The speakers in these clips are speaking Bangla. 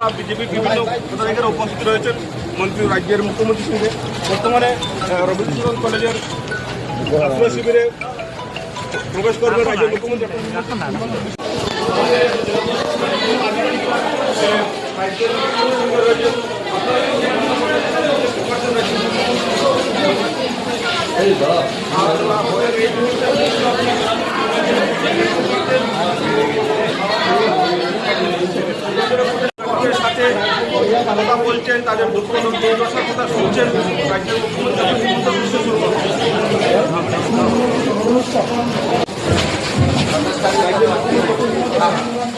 বিজেপির বিভিন্ন পদাধিকারী উপস্থিত রয়েছেন, মন্ত্রী রাজ্যের মুখ্যমন্ত্রী সঙ্গে বর্তমানে রবীন্দ্রনাথ কলেজের আশ্রয় শিবিরে প্রবেশ করবেন রাজ্যের মুখ্যমন্ত্রী। কথা বলছেন তাদের দুঃখ দুর্দশার কথা শুনছেন। রাজ্যের মুখ্যমন্ত্রী।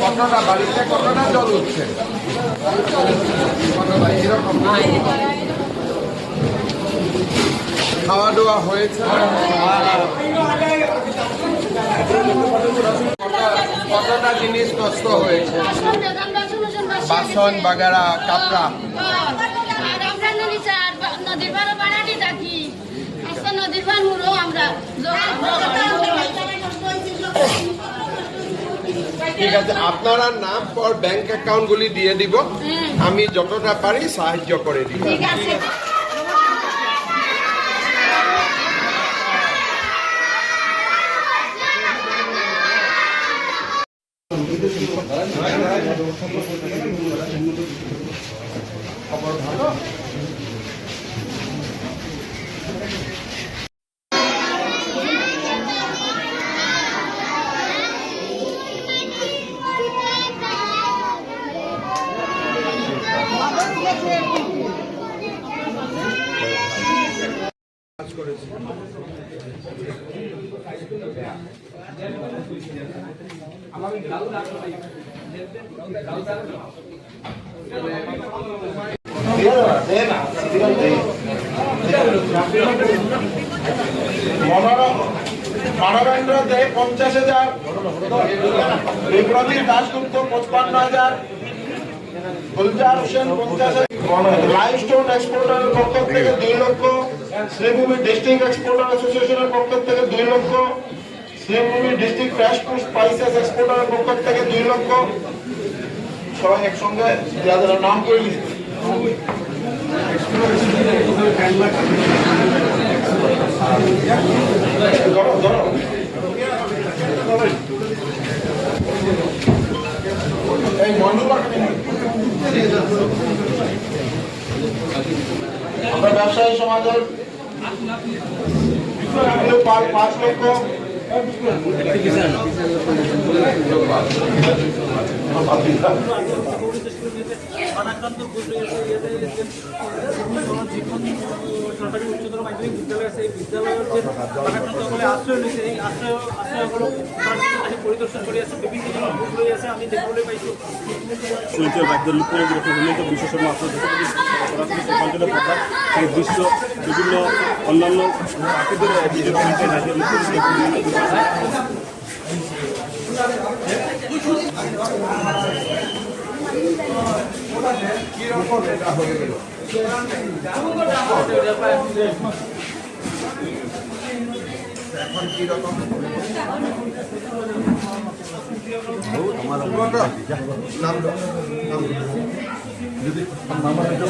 কতটা বাড়িতে কতটা জল উঠছে। খাওয়া দাওয়া হয়েছে কত- কতটা জিনিস নষ্ট হয়েছে। বাসন বাগেরা কাপড়া। ঠিক আছে আপনারা নাম পর ব্যাংক অ্যাকাউন্টগুলি দিয়ে দিব। আমি যতটা পারি সাহায্য করে দিব। ঠিক আছে। খবর ভালো মানবেন্দ্র দে পঞ্চাশ হাজার বিপ্রদীপ দাসগুপ্ত পঁচপান্ন হাজার গুলজার হোসেন পঞ্চাশ লাইমস্টোন এক্সপোর্টারের পক্ষ থেকে দুই লক্ষ। শ্রীভূমি ডিস্ট্রিক্ট এক্সপোর্টার অ্যাসোসিয়েশনের পক্ষ থেকে দুই লক্ষ। Sribhumi district fresh food spices এক্সপোর্টারের পক্ষ থেকে দুই লক্ষ। সবাই একসঙ্গে যাদের নাম করে ধরো ধরো। এই মন্ডু আমরা ব্যবসায়ী সমাজের পাঁচ পাঁচ লক্ষ বানাক্রান্ত সরকারি উচ্চতর মাধ্যমিক বিদ্যালয় আছে এই বিদ্যালয়ের যে পৰিদৰ্শন কৰি আছে বিভিন্ন গোট লৈ আছে আমি দেখিবলৈ পাইছোঁ আপনার সরাসরি সেই দৃশ্য বিভিন্ন অন্যান্য পাখিদের বিজেপি বিয়া হ'ব কিমান দিন কেতিয়াবা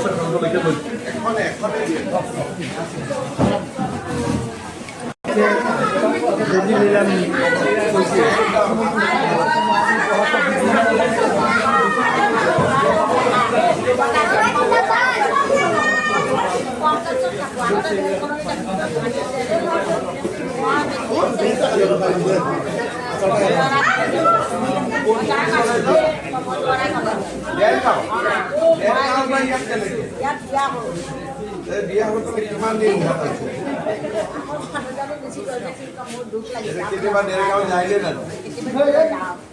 ডেৰগাঁও যায়নে জানো মই বোলো ইমান ধুনীয়া অসমীয়া কেনেকৈ কৈ আছে নাই নাই একদম নাম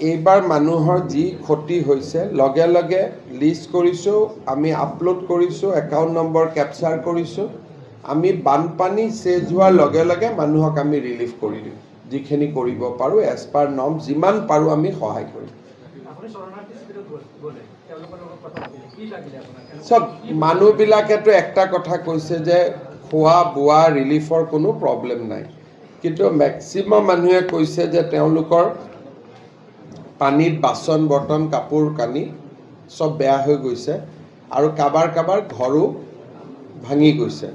এইবাৰ মানুহৰ যি ক্ষতি হৈছে লগে লগে লিষ্ট কৰিছোঁ আমি আপলোড কৰিছোঁ একাউণ্ট নম্বৰ কেপচাৰ কৰিছোঁ। আমি বানপানী চেজ হোৱাৰ লগে লগে মানুহক আমি ৰিলিফ কৰি দিম যিখিনি কৰিব পাৰোঁ এজ পাৰ নৰ্ম যিমান পাৰোঁ আমি সহায় কৰিম। চব মানুহবিলাকেতো একটা কথা কৈছে যে খোৱা বোৱা ৰিলিফৰ কোনো প্ৰব্লেম নাই। কিন্তু মেক্সিমাম মানুহে কৈছে যে তেওঁলোকৰ পানীত বাচন বৰ্তন কাপোৰ কানি চব বেয়া হৈ গৈছে আৰু কাবাৰ কাবাৰ ঘৰো ভাঙি গৈছে।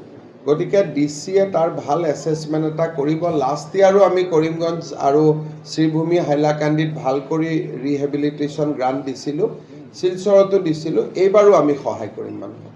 গতিকে ডি চিয়ে তাৰ ভাল এছেছমেণ্ট এটা কৰিব। লাষ্ট ইয়াৰো আমি কৰিমগঞ্জ আৰু শ্ৰীভূমি হাইলাকান্দিত ভাল কৰি ৰিহেবিলিটেশ্যন গ্ৰাণ্ট দিছিলোঁ। শিলচৰতো দিছিলোঁ এইবাৰো আমি সহায় কৰিম মানুহক।